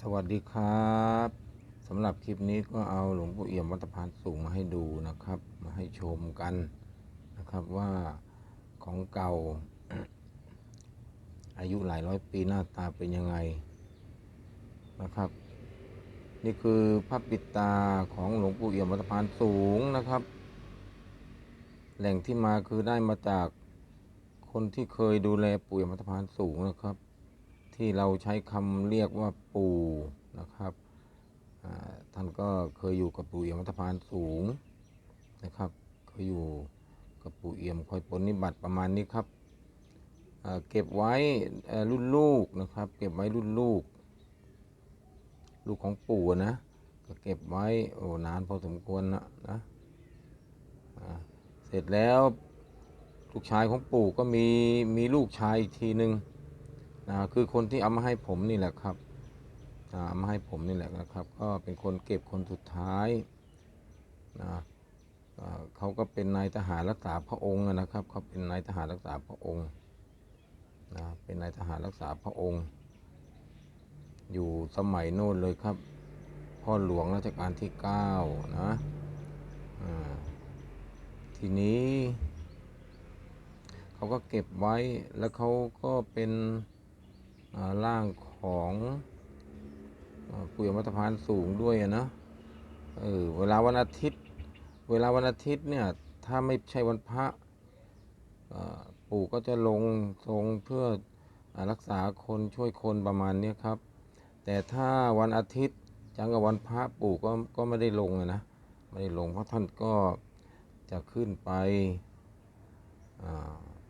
สวัสดีครับสำหรับคลิปนี้ก็เอาหลวงปู่เอี่ยมวัดตะพานสูงมาให้ดูนะครับ มาให้ชมกันนะครับว่าของเก่า อายุหลายร้อยปีหน้าตาเป็นยังไงนะครับ นี่คือพระปิดตาของหลวงปู่เอี่ยมวัดตะพานสูงนะครับ แหล่งที่มาคือได้มาจากคนที่เคยดูแลปู่เอี่ยมวัดตะพานสูงนะครับ ที่เราใช้คำเรียกว่าปู่นะครับท่านก็เคยอยู่กับปู่เอี่ยมวัดตะพานสูงนะครับ เคยอยู่กับปู่เอี่ยมคอยปนนิบัติประมาณนี้ครับเก็บไว้รุ่นลูกนะครับ เก็บไว้รุ่นลูก ลูกของปู่นะก็เก็บไว้โอ้นานพอสมควรนะนะเสร็จแล้วลูกชายของปู่ก็มีมีลูกชายอีกทีหนึ่ง นะคือคนที่เอามาให้ผมนี่แหละครับเอามาให้ผมนี่แหละนะครับ ก็เป็นคนเก็บคนสุดท้ายนะเขาก็เป็นนายทหารรักษาพระองค์นะครับเขาเป็นนายทหารรักษาพระองค์นะเป็นนายทหารรักษาพระองค์ อยู่สมัยโน้นเลยครับ พ่อหลวงรัชกาลที่เก้านะทีนี้ เขาก็เก็บไว้แล้วเขาก็เป็น ร่างของปู่ยมัตพานสูงด้วยนะเออเวลาวันอาทิตย์ เวลาวันอาทิตย์เนี่ยถ้าไม่ใช่วันพระปู่ก็จะลงทรงเพื่ออรักษาคนช่วยคนประมาณนี้ครับ แต่ถ้าวันอาทิตย์จังกับวันพระปู่ก็ก็ไม่ได้ลงนะไม่ได้ลงเพราะท่านก็จะขึ้นไป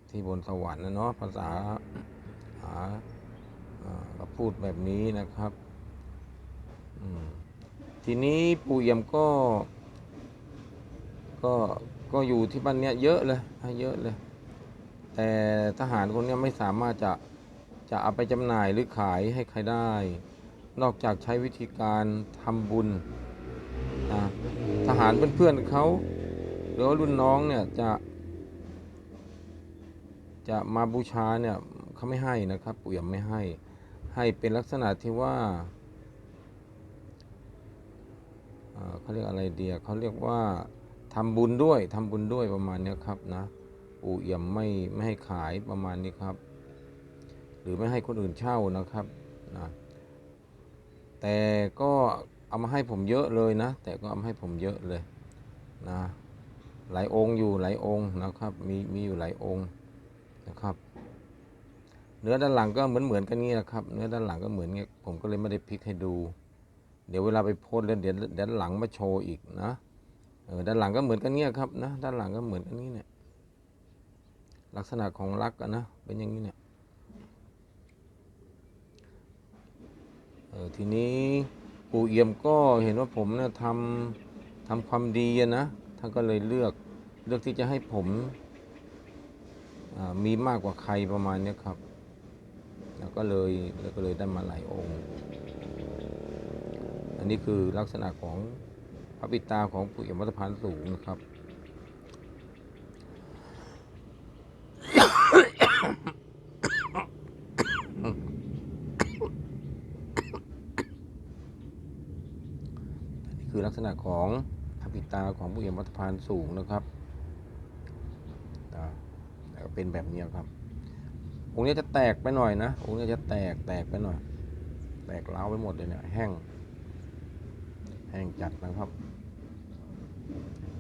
ที่บนสวรรค์นะเนาะภาษา หาอ่าพูดแบบนี้นะครับ ทีนี้ปู่เอี่ยมก็ ก็ก็อยู่ที่บ้านเนี้ยเยอะเลยให้เยอะเลย แต่ทหารคนเนี้ยไม่สามารถจะจะเอาไปจำหน่ายหรือขายให้ใครได้ นอกจากใช้วิธีการทำบุญนะทหารเพื่อนๆเขาหรือว่ารุ่นน้องเนี่ยจะ จะมาบูชาเนี่ยเขาไม่ให้นะครับ ปู่เอี่ยมไม่ให้ ให้เป็นลักษณะที่ว่าเขาเรียกอะไรเดียเขาเรียกว่าทำบุญด้วยทำบุญด้วยประมาณนี้ครับนะปู่เอี่ยมไม่ไม่ให้ขายประมาณนี้ครับ หรือไม่ให้คนอื่นเช่านะครับนะแต่ก็เอามาให้ผมเยอะเลยนะ แต่ก็เอามาให้ผมเยอะเลยนะหลายองค์อยู่หลายองค์นะครับ มีมีอยู่หลายองค์นะครับ เนื้อด้านหลังก็เหมือนเหมือนกันนี้นะครับ เนื้อด้านหลังก็เหมือนเงี้ยผมก็เลยไม่ได้พลิกให้ดู เดี๋ยวเวลาไปโพสแล้วเดี๋ยวด้านหลังมาโชว์อีกนะเออด้านหลังก็เหมือนกันเนี้ยครับนะด้านหลังก็เหมือนกันนี้เนี่ยลักษณะของรักนะ เป็นอย่างนี้เนี่ยเออทีนี้ปู่เอี่ยมก็เห็นว่าผมเนี่ยทำทำความดีนะท่านก็เลยเลือกเลือกที่จะให้ผมมีมากกว่าใครประมาณนี้ครับ แล้วก็เลยแล้วก็เลยได้มาหลายองค์ อันนี้คือลักษณะของพระปิตาของปู่เอี่ยมวัดสะพานสูงนะครับนนี้คือลักษณะของพระปิตาของปู่เอี่ยมวัดสะพานสูงนะครับอ่าก็เป็นแบบนี้ครับ องค์นี้จะแตกไปหน่อยนะองค์นี้จะแตกแตกไปหน่อย แตกเล้าไปหมดเลยเนี่ยแห้ง แห้งจัดนะครับ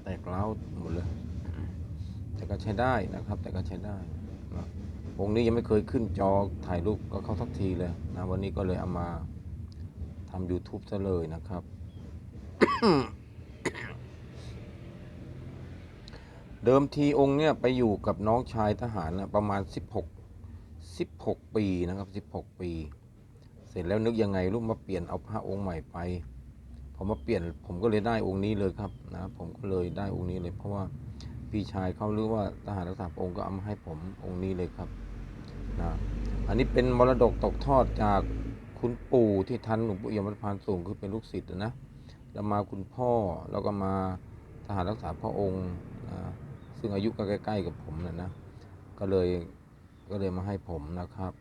แตกเล้าหมดเลย แต่ก็ใช้ได้นะครับ แต่ก็ใช้ได้นะองค์นี้ยังไม่เคยขึ้นจอถ่ายรูปก็เข้าสักทีเลยนะวันนี้ก็เลยเอามาทำ YouTube ซะเลยนะครับ เดิมทีองค์เนี่ยไปอยู่กับน้องชายทหารนะประมาณ 16 16 ปีนะครับ 16 ปี เสร็จแล้วนึกยังไงลูกมาเปลี่ยนเอาพระองค์ใหม่ไปพอมาเปลี่ยนผมก็เลยได้องค์นี้เลยครับนะผมก็เลยได้องค์นี้เลย เพราะว่าพี่ชายเขาหรือว่าทหารรักษาพระองค์ก็เอามาให้ผมองค์นี้เลยครับนะอันนี้เป็นมรดกตกทอดจากคุณปู่ที่ทันหลวงปู่เอี่ยมวัดพานสูงคือเป็นลูกศิษย์นะแล้วมาคุณพ่อแล้วก็มาทหารรักษาพระองค์นะซึ่งอายุก็ใกล้ ๆ กับผมนะนะก็เลย ก็เลยมาให้ผมนะครับ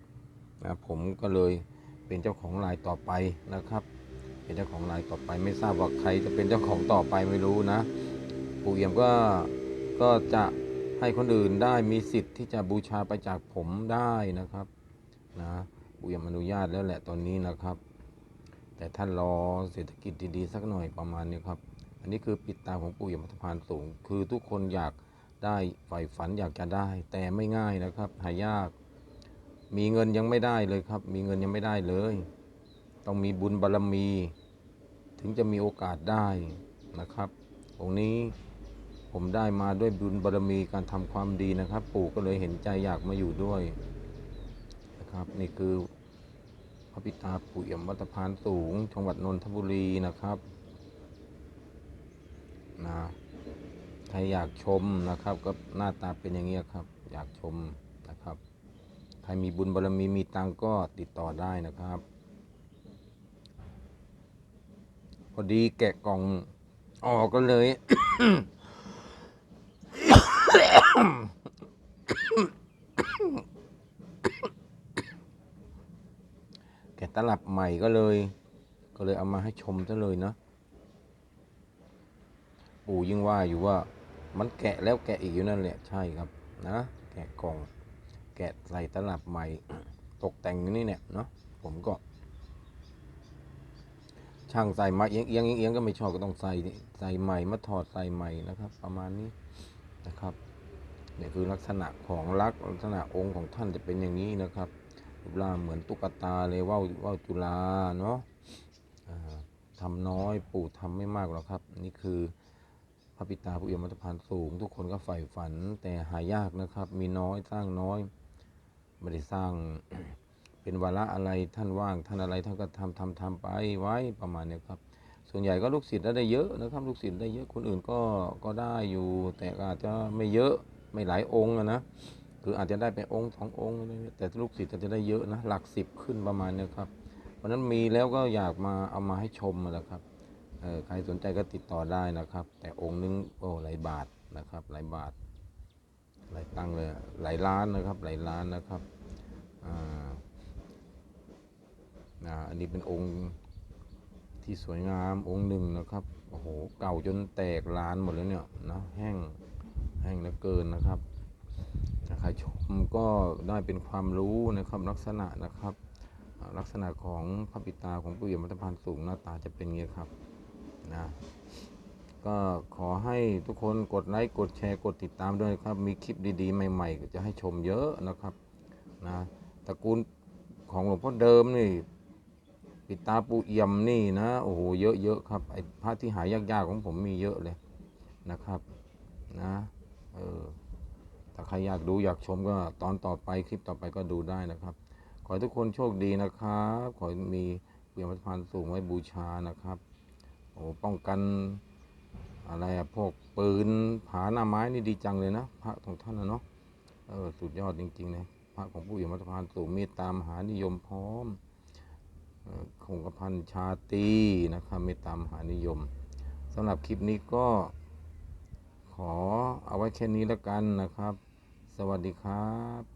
นะผมก็เลยเป็นเจ้าของรายต่อไปนะครับ เป็นเจ้าของรายต่อไปไม่ทราบว่าใครจะเป็นเจ้าของต่อไปไม่รู้นะ ปู่เอี่ยมก็ก็จะให้คนอื่นได้มีสิทธิ์ที่จะบูชาไปจากผมได้นะครับนะปู่เอี่ยมอนุญาตแล้วแหละตอนนี้นะครับ แต่ท่านรอเศรษฐกิจดีๆสักหน่อยประมาณนี้ครับ อันนี้คือปิดตาของปู่เอี่ยมอัฐพานสูง คือทุกคนอยาก ได้ใฝ่ฝันอยากจะได้ แต่ไม่ง่ายนะครับ หายาก มีเงินยังไม่ได้เลยครับ มีเงินยังไม่ได้เลย ต้องมีบุญบารมี ถึงจะมีโอกาสได้นะครับองค์นี้ผมได้มาด้วยบุญบารมีการทำความดีนะครับ ปู่ก็เลยเห็นใจอยากมาอยู่ด้วยนะครับ นี่คือพระพิตาปู่เอี่ยมวัตพานสูงจังหวัดนนทบุรีนะครับนะ ครอยากชมนะครับ ก็หน้าตาเป็นอย่างนี้ยครับ อยากชมนะครับ ใครมีบุญบารมีมีตังก็ติดต่อได้นะครับ พอดีแกะกล่องออกก็เลย แกะตลับใหม่ก็เลย ก็เลยเอามาให้ชมซะเลยนะปู่ยิ่งว่าอยู่ว่า มันแกะแล้วแกะอีกอยู่นั่นแหละใช่ครับนะแกะกล่องแกะใส่ตลับใหม่ตกแต่งอยู่นี่เนี่ยเนาะผมก็ ช่างใส่มาเอียงเอียงเอียงก็ไม่ชอบก็ต้องใส่ใส่ใหม่มาถอดใส่ใหม่นะครับ ประมาณนี้นะครับนี่คือลักษณะของลักษณ์ลักษณะองค์ของท่านจะเป็นอย่างนี้นะครับรูปร่างเหมือนตุ๊กตาเลยว่าว่าจุฬาเนาะทำน้อยปู่ทำไม่มากหรอกครับ นี่คือ ระปิตาผู้เอี่ยมมัตพานสูง ทุกคนก็ใฝ่ฝันแต่หายากนะครับ มีน้อยสร้างน้อยไม่ได้สร้างเป็นวาระอะไรท่านว่าง ท่านอะไรท่านก็ทำทำทำไปไว้ประมาณเนี้ยครับ ส่วนใหญ่ก็ลูกศิษย์ได้เยอะนะครับ ลูกศิษย์ได้เยอะคนอื่นก็ก็ได้อยู่ แต่อาจจะไม่เยอะไม่หลายองค์นะคืออาจจะได้ไปองค์สององค์อะไรแต่ลูกศิษย์จะได้เยอะนะหลักสิบขึ้นประมาณเนี้ยครับเพราะนั้นมีแล้วก็อยากมาเอามาให้ชมอะนะครับ ใครสนใจก็ติดต่อได้นะครับ แต่องค์นึงโอ้หลายบาทนะครับหลายบาทหลายตังเลยหลายล้านนะครับหลายล้านนะครับอ่าอันนี้เป็นองค์ที่สวยงามองค์หนึ่งนะครับโอ้โหเก่าจนแตกล้านหมดแล้วเนี่ยนะแห้งแห้งเหลือเกินนะครับใครชมก็ได้เป็นความรู้นะครับลักษณะนะครับลักษณะของพระปิตาของปู่เอี่ยมมัตพานสูงหน้าตาจะเป็นอย่างนี้ครับ นะก็ขอให้ทุกคนกดไลค์กดแชร์กดติดตามด้วยครับ มีคลิปดีๆ ใหม่ๆ ก็จะให้ชมเยอะนะครับนะตระกูลของหลวงพ่อเดิมนี่ ปิดตาปูเอี่ยมนี่นะโอ้โหเยอะเยอะครับไอ้พระที่หายากๆของผมมีเยอะเลยนะครับนะเออถ้าใครอยากดูอยากชมก็ตอนต่อไปคลิปต่อไปก็ดูได้นะครับ ขอให้ทุกคนโชคดีนะครับ ขอให้มีเปลี่ยมพันธ์สูงไว้บูชานะครับ โอ้ป้องกันอะไรอะพวกปืนผาหน้าไม้นี่ดีจังเลยนะ พระของท่านนะเนาะเออสุดยอดจริงๆนะพระของผู้เอี่มพันธ์สูงเมตตามหานิยมพร้อมอคงกระพันชาตีนะครับไม่ตามหานิยมสำหรับคลิปนี้ก็ขอเอาไว้แค่นี้แล้วกันนะครับ สวัสดีครับ